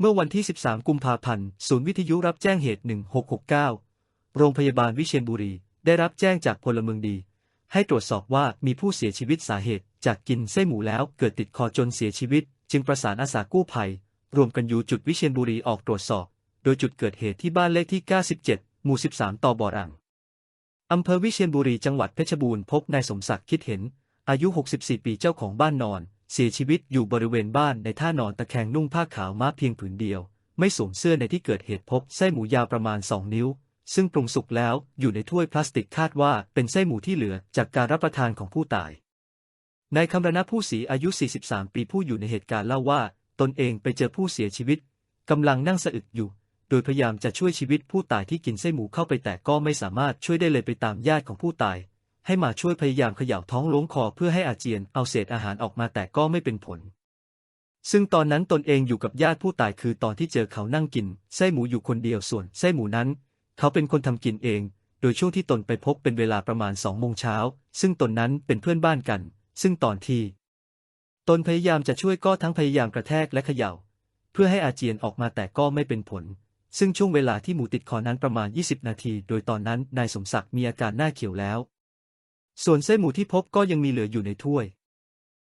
เมื่อวันที่ 13 กุมภาพันธ์ ศูนย์วิทยุรับแจ้งเหตุ 1669 โรงพยาบาลวิเชียรบุรี ได้รับแจ้งจากพลเมืองดี ให้ตรวจสอบว่ามีผู้เสียชีวิตสาเหตุ จากกินไส้หมูแล้วเกิดติดคอจนเสียชีวิต จึงประสานอาสากู้ภัย รวมกันอยู่จุดวิเชียรบุรีออกตรวจสอบ โดยจุดเกิดเหตุที่บ้านเลขที่ 97 หมู่ 13ตอบ่อรังอำเภอวิเชียรบุรี จังหวัดเพชรบูรณ์พบนายสมศักดิ์คิดเห็น อายุ 64 ปีเจ้าของบ้านนอน เสียชีวิตอยู่บริเวณบ้านในท่านอนตะแคงนุ่งผ้าขาวม้าเพียงผืนเดียว ไม่สวมเสื้อในที่เกิดเหตุพบไส้หมูยาวประมาณ2นิ้ว ซึ่งปรุงสุกแล้วอยู่ในถ้วยพลาสติกคาดว่าเป็นไส้หมูที่เหลือจากการรับประทานของผู้ตายนายคำรณะผู้ศรีอายุ 43 ปีผู้อยู่ในเหตุการณ์เล่าว่า ตนเองไปเจอผู้เสียชีวิตกำลังนั่งสะอึกอยู่ โดยพยายามจะช่วยชีวิตผู้ตายที่กินไส้หมูเข้าไปแต่ก็ไม่สามารถช่วยได้เลยไปตามญาติของผู้ตาย ให้มาช่วยพยายามเขย่าท้องล้วงคอเพื่อให้อาเจียนเอาเศษอาหารออกมาแต่ก็ไม่เป็นผล ซึ่งตอนนั้นตนเองอยู่กับญาติผู้ตายคือตอนที่เจอเขานั่งกินไส้หมูอยู่คนเดียวส่วนไส้หมูนั้น เขาเป็นคนทำกินเอง โดยช่วงที่ตนไปพบเป็นเวลาประมาณสองโมงเช้าซึ่งตนนั้นเป็นเพื่อนบ้านกัน ซึ่งตอนที่ ตนพยายามจะช่วยก็ทั้งพยายามกระแทกและเขย่า เพื่อให้อาเจียนออกมาแต่ก็ไม่เป็นผลซึ่งช่วงเวลาที่หมูติดคอนั้นประมาณ 20 นาที โดยตอนนั้นนายสมศักดิ์มีอาการหน้าเขียวแล้ว ส่วนเส้นหมูที่พบก็ยังมีเหลืออยู่ในถ้วย